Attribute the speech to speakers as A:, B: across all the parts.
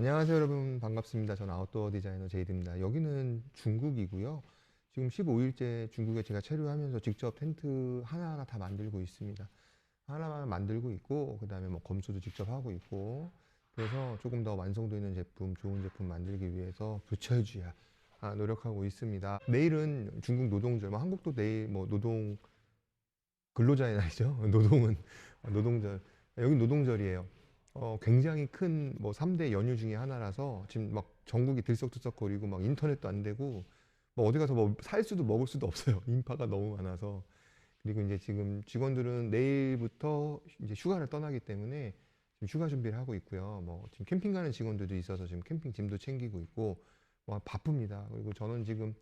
A: 안녕하세요 여러분 반갑습니다. 저는 아웃도어 디자이너 제이드입니다. 여기는 중국이고요. 지금 15일째 중국에 제가 체류하면서 직접 텐트 하나하나 다 만들고 있습니다. 하나만 만들고 있고 그 다음에 뭐 검수도 직접 하고 있고 그래서 조금 더 완성도 있는 제품, 좋은 제품 만들기 위해서 부처주야 아, 노력하고 있습니다. 내일은 중국 노동절, 뭐 한국도 내일 뭐 노동 근로자의 날이죠. 노동은 노동절. 여기 노동절이에요. 어, 굉장히 큰 뭐 3대 연휴 중에 하나라서 지금 막 전국이 들썩들썩거리고 막 인터넷도 안 되고 뭐 어디 가서 뭐 살 수도 먹을 수도 없어요. 인파가 너무 많아서. 그리고 이제 지금 직원들은 내일부터 이제 휴가를 떠나기 때문에 지금 휴가 준비를 하고 있고요. 뭐 지금 캠핑 가는 직원들도 있어서 지금 캠핑 짐도 챙기고 있고 뭐 바쁩니다. 그리고 저는 지금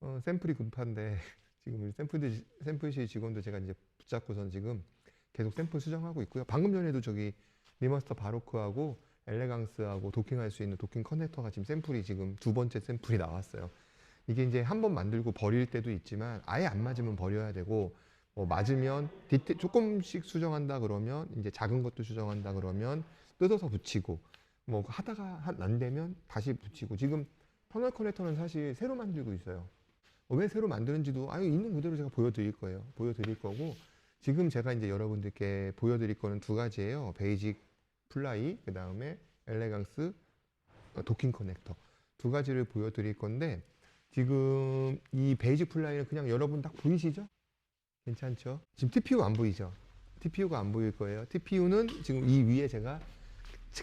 A: 어, 샘플이 급한데 지금 샘플 샘플실 직원도 제가 이제 붙잡고선 지금 계속 샘플 수정하고 있고요. 방금 전에도 저기 리마스터 바로크하고 엘레강스하고 도킹할 수 있는 도킹 커넥터가 지금 샘플이 지금 두 번째 샘플이 나왔어요. 이게 이제 한 번 만들고 버릴 때도 있지만 아예 안 맞으면 버려야 되고 뭐 맞으면 디테 조금씩 수정한다 그러면 이제 작은 것도 수정한다 그러면 뜯어서 붙이고 뭐 하다가 한- 안 되면 다시 붙이고 지금 터널 커넥터는 사실 새로 만들고 있어요. 어, 왜 새로 만드는지도 아유 있는 그대로 제가 보여드릴 거예요. 보여드릴 거고 지금 제가 이제 여러분들께 보여드릴 거는 두 가지예요. 베이직 플라이 그 다음에 엘레강스 어, 도킹 커넥터 두 가지를 보여드릴 건데 지금 이 베이직 플라이는 그냥 여러분 딱 보이시죠? 괜찮죠? 지금 TPU 안 보이죠? TPU가 안 보일 거예요. TPU는 지금 이 위에 제가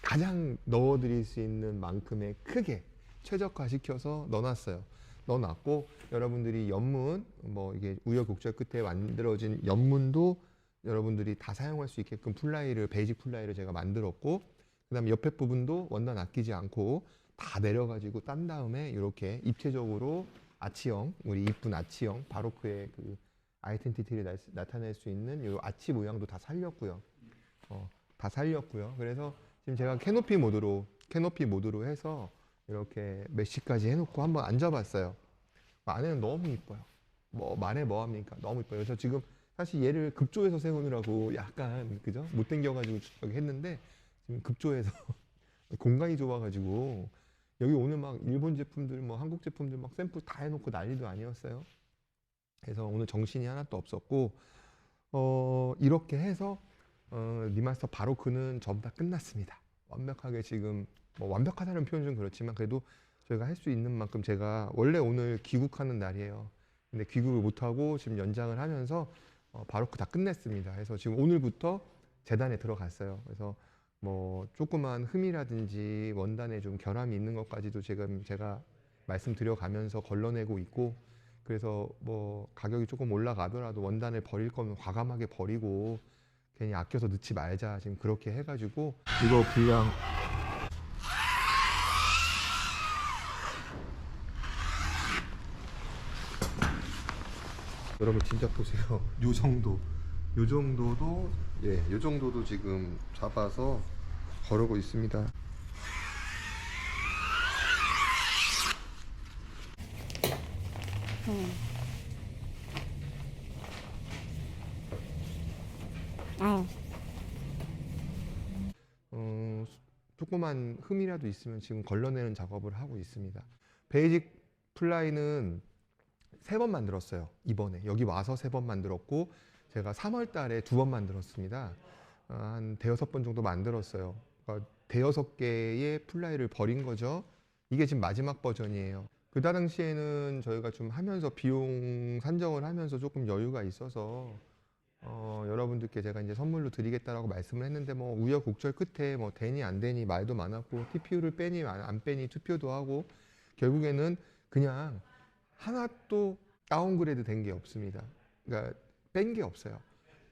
A: 가장 넣어드릴 수 있는 만큼의 크게 최적화시켜서 넣어놨어요. 넣어놨고 여러분들이 연문 뭐 이게 우여곡절 끝에 만들어진 연문도 여러분들이 다 사용할 수 있게끔 플라이를 베이직 플라이를 제가 만들었고 그다음에 옆에 부분도 원단 아끼지 않고 다 내려가지고 딴 다음에 이렇게 입체적으로 아치형 우리 이쁜 아치형 바로크의 그 아이덴티티를 나- 나타낼 수 있는 이 아치 모양도 다 살렸고요. 어, 다 살렸고요. 그래서 지금 제가 캐노피 모드로 캐노피 모드로 해서 이렇게 메쉬까지 해놓고 한번 앉아봤어요. 안에는 너무 이뻐요. 뭐 말해 뭐 합니까? 너무 이뻐요. 그래서 지금 사실 얘를 급조해서 세우느라고 약간 그죠? 못 당겨가지고 여기 했는데 지금 급조해서 공간이 좁아가지고 여기 오늘 막 일본 제품들 뭐 한국 제품들 막 샘플 다 해놓고 난리도 아니었어요. 그래서 오늘 정신이 하나도 없었고 어 이렇게 해서 어 리마스터 바로 그는 전부 다 끝났습니다. 완벽하게 지금 뭐 완벽하다는 표현은 좀 그렇지만 그래도 저희가 할 수 있는 만큼 제가 원래 오늘 귀국하는 날이에요. 근데 귀국을 못하고 지금 연장을 하면서 어, 바로크 다 끝냈습니다. 그래서 지금 오늘부터 재단에 들어갔어요. 그래서 뭐 조그만 흠이라든지 원단에 좀 결함이 있는 것까지도 지금 제가 말씀드려 가면서 걸러내고 있고 그래서 뭐 가격이 조금 올라가더라도 원단을 버릴 거면 과감하게 버리고 괜히 아껴서 넣지 말자 지금 그렇게 해가지고 이거 분량 여러분 진짜 보세요. 요 정도, 요 정도도 예, 요 정도도 지금 잡아서 거르고 있습니다.
B: 아유,
A: 어, 수- 조그만 흠이라도 있으면 지금 걸러내는 작업을 하고 있습니다. 베이직 플라이는 세 번 만들었어요. 이번에 여기 와서 세 번 만들었고 제가 3월 달에 두 번 만들었습니다. 아, 한 대여섯 번 정도 만들었어요. 그러니까 대여섯 개의 플라이를 버린 거죠. 이게 지금 마지막 버전이에요. 그 당시에는 저희가 좀 하면서 비용 산정을 하면서 조금 여유가 있어서 어, 여러분들께 제가 이제 선물로 드리겠다라고 말씀을 했는데 뭐 우여곡절 끝에 뭐 되니 안 되니 말도 많았고 TPU를 빼니 안, 안 빼니 투표도 하고 결국에는 그냥 하나도 다운그레이드 된 게 없습니다. 그러니까 뺀 게 없어요.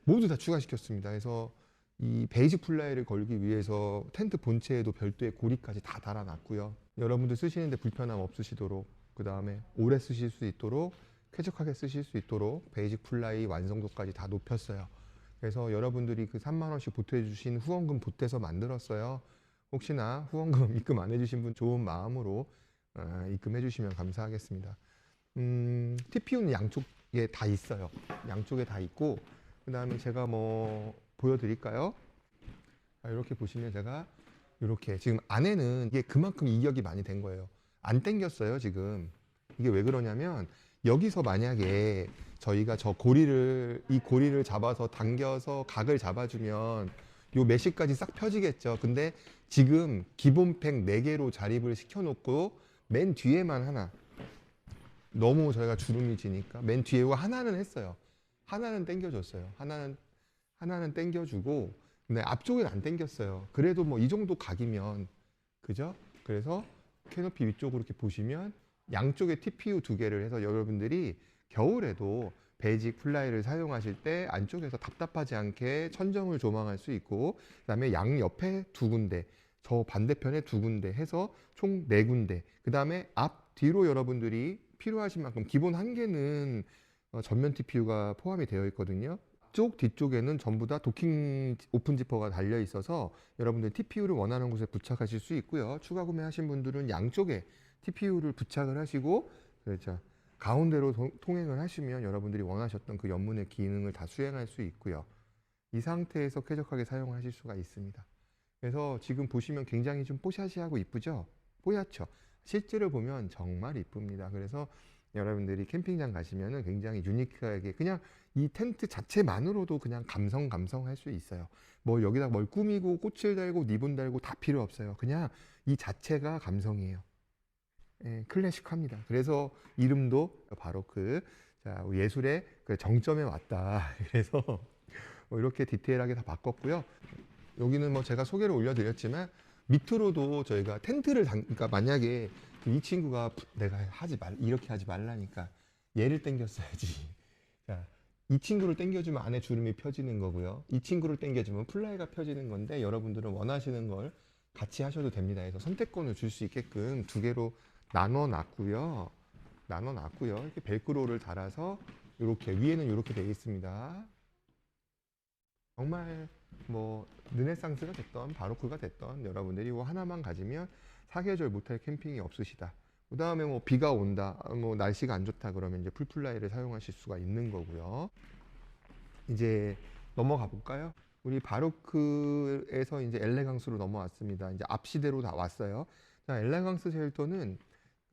A: 모두 다 추가시켰습니다. 그래서 이 베이직 플라이를 걸기 위해서 텐트 본체에도 별도의 고리까지 다 달아놨고요. 여러분들 쓰시는데 불편함 없으시도록 그 다음에 오래 쓰실 수 있도록 쾌적하게 쓰실 수 있도록 베이직 플라이 완성도까지 다 높였어요. 그래서 여러분들이 그 3만 원씩 보태 주신 후원금 보태서 만들었어요. 혹시나 후원금 입금 안 해주신 분 좋은 마음으로 아, 입금해 주시면 감사하겠습니다. 음, TPU는 양쪽에 다 있어요. 양쪽에 다 있고 그 다음에 제가 뭐 보여드릴까요? 아, 이렇게 보시면 제가 이렇게 지금 안에는 이게 그만큼 이격이 많이 된 거예요. 안 당겼어요 지금. 이게 왜 그러냐면 여기서 만약에 저희가 저 고리를 이 고리를 잡아서 당겨서 각을 잡아주면 요 메시까지 싹 펴지겠죠. 근데 지금 기본 팩 4개로 자립을 시켜놓고 맨 뒤에만 하나 너무 저희가 주름이 지니까 맨 뒤에 요 하나는 했어요. 하나는 당겨줬어요. 하나는 하나는 당겨주고 근데 앞쪽은 안 당겼어요. 그래도 뭐 이 정도 각이면 그죠? 그래서 캐노피 위쪽으로 이렇게 보시면 양쪽에 TPU 두 개를 해서 여러분들이 겨울에도 베이직 플라이를 사용하실 때 안쪽에서 답답하지 않게 천정을 조망할 수 있고 그다음에 양 옆에 두 군데 저 반대편에 두 군데 해서 총 네 군데 그다음에 앞 뒤로 여러분들이 필요하신 만큼 기본 한 개는 어, 전면 TPU가 포함이 되어 있거든요. 쪽 뒤쪽에는 전부 다 도킹 오픈 지퍼가 달려 있어서 여러분들 TPU를 원하는 곳에 부착하실 수 있고요. 추가 구매하신 분들은 양쪽에 TPU를 부착을 하시고 그렇죠. 가운데로 동- 통행을 하시면 여러분들이 원하셨던 그 연문의 기능을 다 수행할 수 있고요. 이 상태에서 쾌적하게 사용하실 수가 있습니다. 그래서 지금 보시면 굉장히 좀 뽀샤시하고 이쁘죠? 뽀얗죠? 실제로 보면 정말 이쁩니다. 그래서 여러분들이 캠핑장 가시면은 굉장히 유니크하게 그냥 이 텐트 자체만으로도 그냥 감성 감성 할 수 있어요. 뭐 여기다 뭘 꾸미고 꽃을 달고 리본 달고 다 필요 없어요. 그냥 이 자체가 감성이에요. 예, 클래식합니다. 그래서 이름도 바로 그 자, 예술의 그 정점에 왔다. 그래서 뭐 이렇게 디테일하게 다 바꿨고요. 여기는 뭐 제가 소개를 올려드렸지만 밑으로도 저희가 텐트를 당, 그러니까 만약에 이 친구가 부- 내가 하지 말 이렇게 하지 말라니까 얘를 당겼어야지. 자, 이 친구를 당겨주면 안에 주름이 펴지는 거고요. 이 친구를 당겨주면 플라이가 펴지는 건데 여러분들은 원하시는 걸 같이 하셔도 됩니다. 그래서 선택권을 줄 수 있게끔 두 개로 나눠 놨고요. 나눠 놨고요. 이렇게 벨크로를 달아서 이렇게 위에는 이렇게 되어 있습니다. 정말 뭐 르네상스가 됐던 바로크가 됐던 여러분들이 뭐 하나만 가지면 사계절 못할 캠핑이 없으시다. 그 다음에 뭐 비가 온다, 아, 뭐 날씨가 안 좋다 그러면 이제 풀플라이를 사용하실 수가 있는 거고요. 이제 넘어가 볼까요? 우리 바로크에서 이제 엘레강스로 넘어왔습니다. 이제 앞시대로 다 왔어요. 자, 엘레강스 쉘터는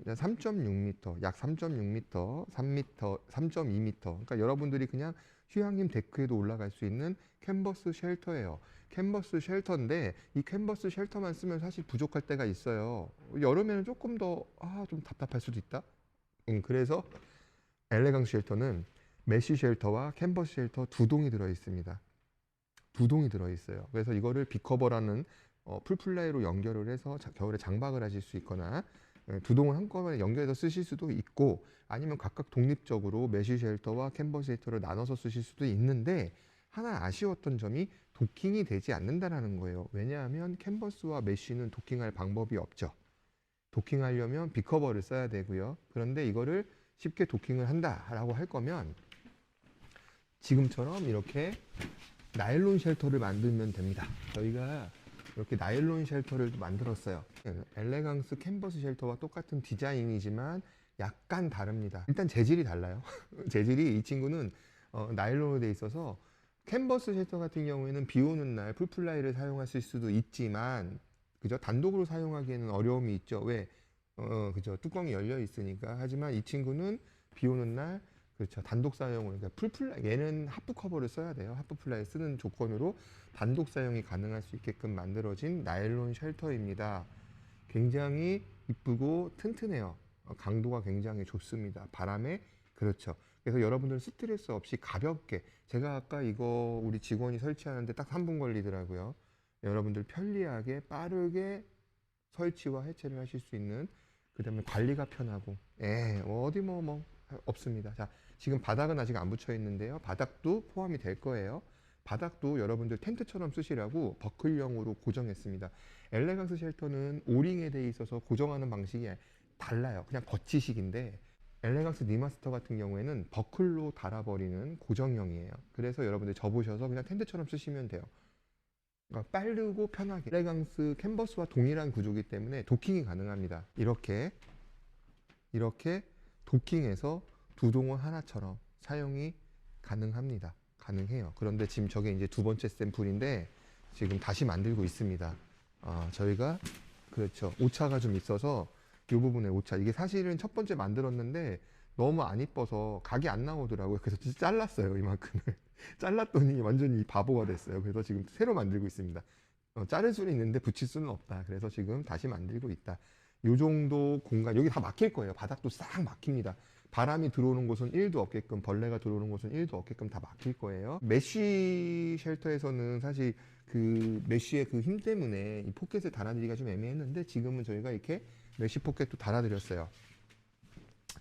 A: 3.6m, 약 3.6m, 3m, 3.2m. 그러니까 여러분들이 그냥 휴양림 데크에도 올라갈 수 있는 캔버스 쉘터예요. 캔버스 쉘터인데 이 캔버스 쉘터만 쓰면 사실 부족할 때가 있어요. 여름에는 조금 더 아, 좀 답답할 수도 있다. 음, 그래서 엘레강스 쉘터는 메쉬 쉘터와 캔버스 쉘터 두 동이 들어 있습니다. 두 동이 들어 있어요. 그래서 이거를 비커버라는 어, 풀플라이로 연결을 해서 자- 겨울에 장박을 하실 수 있거나 예, 두 동을 한꺼번에 연결해서 쓰실 수도 있고 아니면 각각 독립적으로 메쉬 쉘터와 캔버스 쉘터를 나눠서 쓰실 수도 있는데 하나 아쉬웠던 점이 도킹이 되지 않는다라는 거예요. 왜냐하면 캔버스와 메쉬는 도킹할 방법이 없죠. 도킹하려면 비커버를 써야 되고요. 그런데 이거를 쉽게 도킹을 한다라고 할 거면 지금처럼 이렇게 나일론 쉘터를 만들면 됩니다. 저희가 이렇게 나일론 쉘터를 만들었어요. 엘레강스 캔버스 쉘터와 똑같은 디자인이지만 약간 다릅니다. 일단 재질이 달라요. 재질이 이 친구는 어, 나일론으로 돼 있어서 캔버스 쉘터 같은 경우에는 비 오는 날 풀플라이를 사용하실 수도 있지만 그죠? 단독으로 사용하기에는 어려움이 있죠. 왜? 어, 그죠? 뚜껑이 열려 있으니까. 하지만 이 친구는 비 오는 날 그렇죠. 단독 사용을 그러니까 풀플라이 얘는 하프 커버를 써야 돼요. 하프 플라이 쓰는 조건으로 단독 사용이 가능할 수 있게끔 만들어진 나일론 쉘터입니다. 굉장히 이쁘고 튼튼해요. 어, 강도가 굉장히 좋습니다. 바람에 그렇죠. 그래서 여러분들 스트레스 없이 가볍게 제가 아까 이거 우리 직원이 설치하는데 딱 3분 걸리더라고요. 여러분들 편리하게 빠르게 설치와 해체를 하실 수 있는 그다음에 관리가 편하고 예, 뭐 어디 뭐뭐 없습니다. 자, 지금 바닥은 아직 안 붙여 있는데요. 바닥도 포함이 될 거예요. 바닥도 여러분들 텐트처럼 쓰시라고 버클형으로 고정했습니다. 엘레강스 쉘터는 오링에 돼 있어서 고정하는 방식이 달라요. 그냥 거치식인데 엘레강스 니마스터 같은 경우에는 버클로 달아버리는 고정형이에요. 그래서 여러분들 접으셔서 그냥 텐트처럼 쓰시면 돼요. 그러니까 빠르고 편하게 엘레강스 캔버스와 동일한 구조이기 때문에 도킹이 가능합니다. 이렇게 이렇게 도킹해서 두 동원 하나처럼 사용이 가능합니다. 가능해요. 그런데 지금 저게 이제 두 번째 샘플인데 지금 다시 만들고 있습니다. 아, 저희가 그렇죠. 오차가 좀 있어서 이 부분에 오차. 이게 사실은 첫 번째 만들었는데 너무 안 이뻐서 각이 안 나오더라고요. 그래서 진짜 잘랐어요. 이만큼을. 잘랐더니 완전히 바보가 됐어요. 그래서 지금 새로 만들고 있습니다. 어, 자를 수는 있는데 붙일 수는 없다. 그래서 지금 다시 만들고 있다. 요 정도 공간, 여기 다 막힐 거예요. 바닥도 싹 막힙니다. 바람이 들어오는 곳은 1도 없게끔, 벌레가 들어오는 곳은 1도 없게끔 다 막힐 거예요. 메쉬 쉘터에서는 사실 그 메쉬의 그 힘 때문에 이 포켓을 달아드리기가 좀 애매했는데 지금은 저희가 이렇게 메쉬 포켓도 달아드렸어요.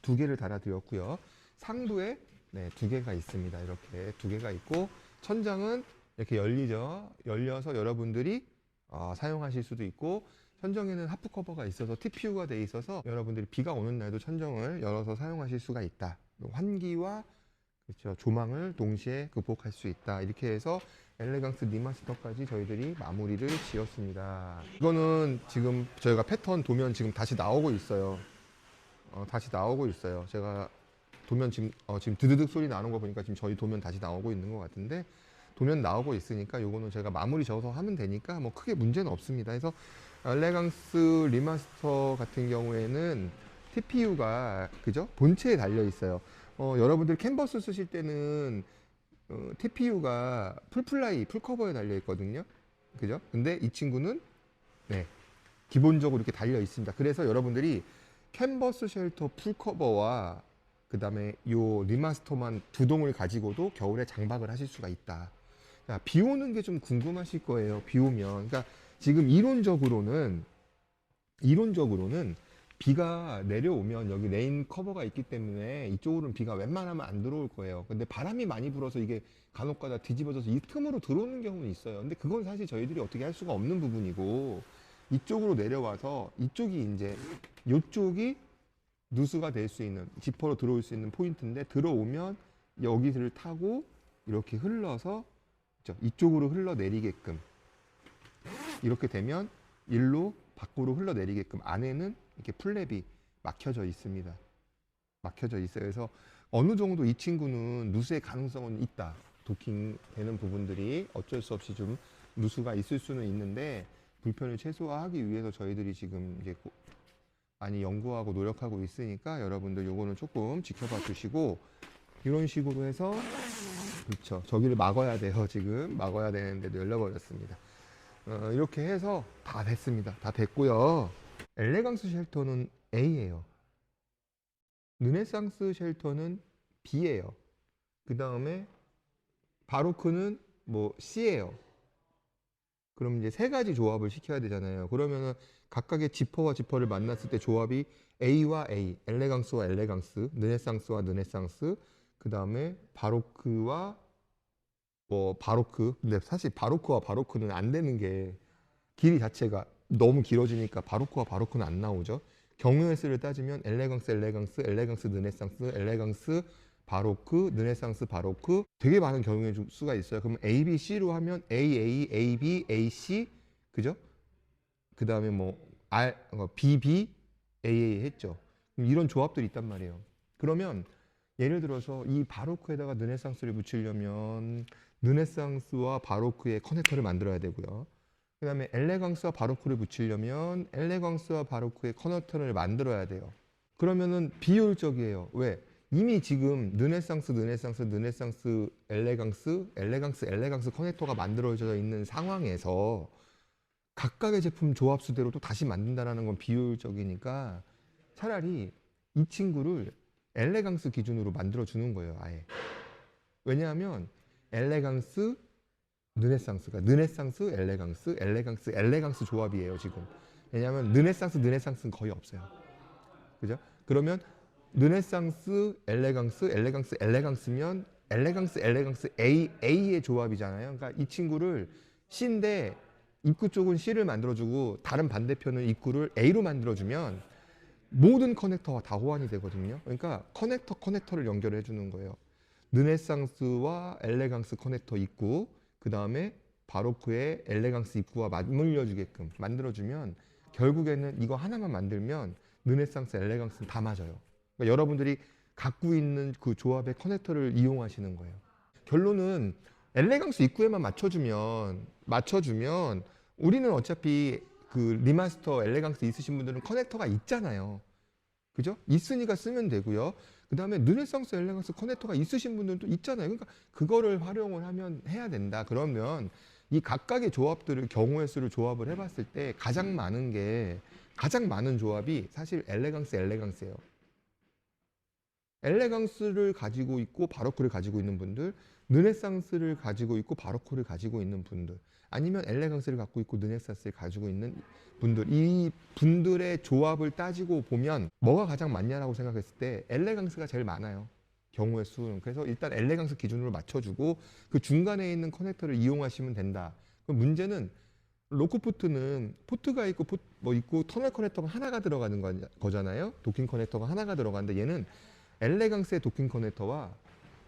A: 두 개를 달아드렸고요. 상부에 네, 두 개가 있습니다. 이렇게 두 개가 있고 천장은 이렇게 열리죠. 열려서 여러분들이 어, 사용하실 수도 있고 천정에는 하프 커버가 있어서 TPU가 돼 있어서 여러분들이 비가 오는 날도 천정을 열어서 사용하실 수가 있다. 환기와 그렇죠. 조망을 동시에 극복할 수 있다. 이렇게 해서 엘레강스 리마스터까지 저희들이 마무리를 지었습니다. 이거는 지금 저희가 패턴 도면 지금 다시 나오고 있어요. 어, 다시 나오고 있어요. 제가 도면 지금 어, 지금 드드득 소리 나는 거 보니까 지금 저희 도면 다시 나오고 있는 것 같은데 도면 나오고 있으니까 요거는 제가 마무리 져서 하면 되니까 뭐 크게 문제는 없습니다. 그래서 엘레강스 리마스터 같은 경우에는 TPU가 그죠 본체에 달려 있어요. 어, 여러분들 캔버스 쓰실 때는 어, TPU가 풀플라이 풀커버에 달려 있거든요. 그죠? 근데 이 친구는 네 기본적으로 이렇게 달려 있습니다. 그래서 여러분들이 캔버스 쉘터 풀커버와 그 다음에 요 리마스터만 두 동을 가지고도 겨울에 장박을 하실 수가 있다. 자, 비 오는 게 좀 궁금하실 거예요. 비 오면. 그러니까 지금 이론적으로는 이론적으로는 비가 내려오면 여기 레인 커버가 있기 때문에 이쪽으로는 비가 웬만하면 안 들어올 거예요. 근데 바람이 많이 불어서 이게 간혹가다 뒤집어져서 이 틈으로 들어오는 경우는 있어요. 근데 그건 사실 저희들이 어떻게 할 수가 없는 부분이고 이쪽으로 내려와서 이쪽이 이제 이쪽이 누수가 될 수 있는 지퍼로 들어올 수 있는 포인트인데 들어오면 여기를 타고 이렇게 흘러서? 이쪽으로 흘러내리게끔 이렇게 되면 일로 밖으로 흘러내리게끔 안에는 이렇게 플랩이 막혀져 있습니다. 막혀져 있어요. 그래서 어느 정도 이 친구는 누수의 가능성은 있다. 도킹 되는 부분들이 어쩔 수 없이 좀 누수가 있을 수는 있는데 불편을 최소화하기 위해서 저희들이 지금 이제 고- 많이 연구하고 노력하고 있으니까 여러분들 요거는 조금 지켜봐 주시고 이런 식으로 해서 그렇죠. 저기를 막아야 돼요. 지금 막아야 되는데도 열려버렸습니다. 어, 이렇게 해서 다 됐습니다. 다 됐고요. 엘레강스 쉘터는 A예요. 르네상스 쉘터는 B예요. 그 다음에 바로크는 뭐 C예요. 그럼 이제 세 가지 조합을 시켜야 되잖아요. 그러면은 각각의 지퍼와 지퍼를 만났을 때 조합이 A와 A, 엘레강스와 엘레강스, 르네상스와 르네상스, 그 다음에 바로크와 뭐 바로크. 근데 사실 바로크와 바로크는 안 되는 게 길이 자체가 너무 길어지니까 바로크와 바로크는 안 나오죠. 경우의 수를 따지면 엘레강스, 엘레강스, 엘레강스, 르네상스, 엘레강스, 바로크, 르네상스, 바로크 되게 많은 경우의 주- 수가 있어요. 그럼 A, B, C로 하면 A, A, A, B, A, C 그죠? 그 다음에 뭐 R, 어, B, B, A, A 했죠. 이런 조합들이 있단 말이에요. 그러면 예를 들어서 이 바로크에다가 르네상스를 붙이려면 르네상스와 바로크의 커넥터를 만들어야 되고요. 그 다음에 엘레강스와 바로크를 붙이려면 엘레강스와 바로크의 커넥터를 만들어야 돼요. 그러면은 비효율적이에요. 왜? 이미 지금 르네상스, 르네상스, 르네상스, 엘레강스, 엘레강스, 엘레강스 커넥터가 만들어져 있는 상황에서 각각의 제품 조합 수대로 또 다시 만든다라는 건 비효율적이니까 차라리 이 친구를 엘레강스 기준으로 만들어 주는 거예요, 아예. 왜냐하면 엘레강스, 르네상스가 르네상스, 엘레강스, 엘레강스, 엘레강스 조합이에요, 지금. 왜냐하면 르네상스, 르네상스는 거의 없어요. 그죠? 그러면 르네상스, 엘레강스, 엘레강스, 엘레강스면 엘레강스, 엘레강스 A, A의 조합이잖아요. 그러니까 이 친구를 C인데 입구 쪽은 C를 만들어주고 다른 반대편은 입구를 A로 만들어주면 모든 커넥터가 다 호환이 되거든요. 그러니까 커넥터 커넥터를 연결해 주는 거예요. 르네상스와 엘레강스 커넥터 입구, 그 다음에 바로크의 엘레강스 입구와 맞물려 주게끔 만들어 주면 결국에는 이거 하나만 만들면 르네상스, 엘레강스는 다 맞아요. 그러니까 여러분들이 갖고 있는 그 조합의 커넥터를 이용하시는 거예요. 결론은 엘레강스 입구에만 맞춰주면 맞춰주면 우리는 어차피 그 리마스터 엘레강스 있으신 분들은 커넥터가 있잖아요. 그죠? 있으니까 쓰면 되고요. 그 다음에 르네상스 엘레강스 커넥터가 있으신 분들도 있잖아요. 그러니까 그거를 활용을 하면 해야 된다. 그러면 이 각각의 조합들을 경우의 수를 조합을 해봤을 때 가장 많은 게 가장 많은 조합이 사실 엘레강스 엘레강스예요. 엘레강스를 가지고 있고 바로크를 가지고 있는 분들, 르네상스를 가지고 있고 바로크를 가지고 있는 분들, 아니면 엘레강스를 갖고 있고 르네상스를 가지고 있는 분들, 이 분들의 조합을 따지고 보면 뭐가 가장 많냐라고 생각했을 때 엘레강스가 제일 많아요. 경우의 수는. 그래서 일단 엘레강스 기준으로 맞춰주고 그 중간에 있는 커넥터를 이용하시면 된다. 그럼 문제는 로코포트는 포트가 있고 포, 뭐 있고 터널 커넥터가 하나가 들어가는 거- 거잖아요. 도킹 커넥터가 하나가 들어가는데 얘는 엘레강스의 도킹 커넥터와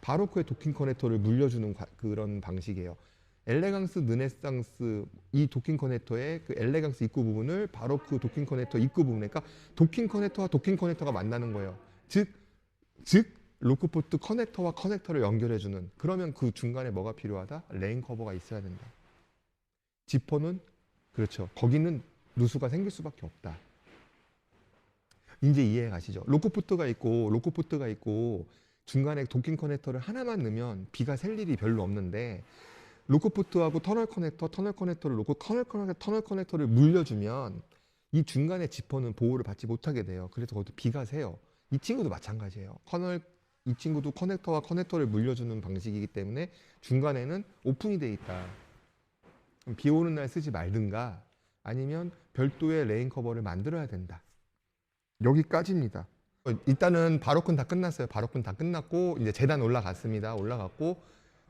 A: 바로크의 도킹 커넥터를 물려주는 과- 그런 방식이에요. 엘레강스, 르네상스 이 도킹 커넥터의 그 엘레강스 입구 부분을 바로크 도킹 커넥터 입구 부분에 그러니까 도킹 커넥터와 도킹 커넥터가 만나는 거예요. 즉, 즉 로크포트 커넥터와 커넥터를 연결해주는 그러면 그 중간에 뭐가 필요하다? 레인 커버가 있어야 된다. 지퍼는 그렇죠. 거기는 누수가 생길 수밖에 없다. 이제 이해 가시죠? 로코포트가 있고 로코포트가 있고 중간에 도킹 커넥터를 하나만 넣으면 비가 셀 일이 별로 없는데 로코 포트하고 터널 커넥터, 터널 커넥터를 놓고 터널 커넥터, 터널 커넥터를 물려주면 이 중간에 지퍼는 보호를 받지 못하게 돼요. 그래서 거기도 비가 새요. 이 친구도 마찬가지예요. 커널 이 친구도 커넥터와 커넥터를 물려주는 방식이기 때문에 중간에는 오픈이 돼 있다. 비 오는 날 쓰지 말든가 아니면 별도의 레인 커버를 만들어야 된다. 여기까지입니다. 어, 일단은 바로크는 다 끝났어요. 바로크는 다 끝났고 이제 재단 올라갔습니다. 올라갔고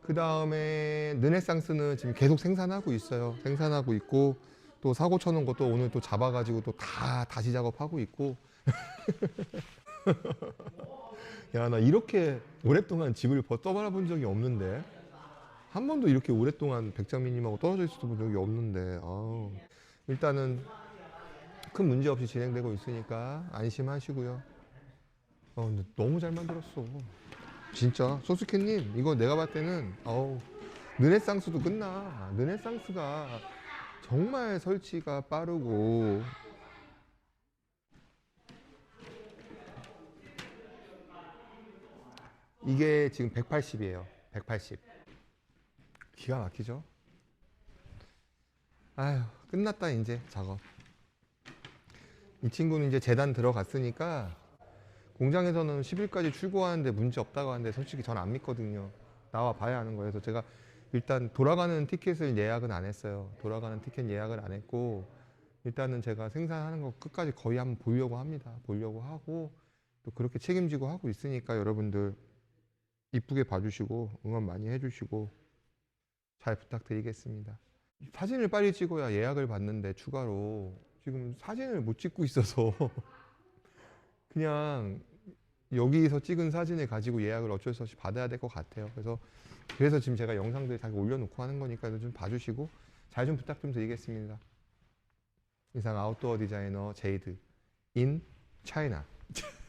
A: 그 다음에 르네상스는 지금 계속 생산하고 있어요. 생산하고 있고 또 사고 쳐놓은 것도 오늘 또 잡아가지고 또 다 다시 작업하고 있고. 야 나 이렇게 오랫동안 집을 버- 떠바라 본 적이 없는데 한 번도 이렇게 오랫동안 백장미님하고 떨어져 있었던 적이 없는데 아우. 일단은 큰 문제 없이 진행되고 있으니까 안심하시고요. 어, 근데 너무 잘 만들었어. 진짜 소스케님 이거 내가 봤을 때는 어우 르네상스도 끝나. 르네상스가 정말 설치가 빠르고 이게 지금 180이에요. 180. 기가 막히죠? 아휴 끝났다 이제 작업. 이 친구는 이제 재단 들어갔으니까 공장에서는 10일까지 출고하는데 문제 없다고 하는데 솔직히 전 안 믿거든요. 나와 봐야 하는 거예요. 그래서 제가 일단 돌아가는 티켓을 예약은 안 했어요. 돌아가는 티켓 예약을 안 했고 일단은 제가 생산하는 거 끝까지 거의 한번 보려고 합니다. 보려고 하고 또 그렇게 책임지고 하고 있으니까 여러분들 이쁘게 봐주시고 응원 많이 해주시고 잘 부탁드리겠습니다. 사진을 빨리 찍어야 예약을 받는데 추가로 지금 사진을 못 찍고 있어서 그냥 여기서 찍은 사진을 가지고 예약을 어쩔 수 없이 받아야 될 것 같아요. 그래서 그래서 지금 제가 영상들 다 올려놓고 하는 거니까 좀 봐주시고 잘 좀 부탁 좀 드리겠습니다. 이상 아웃도어 디자이너 제이드 인 차이나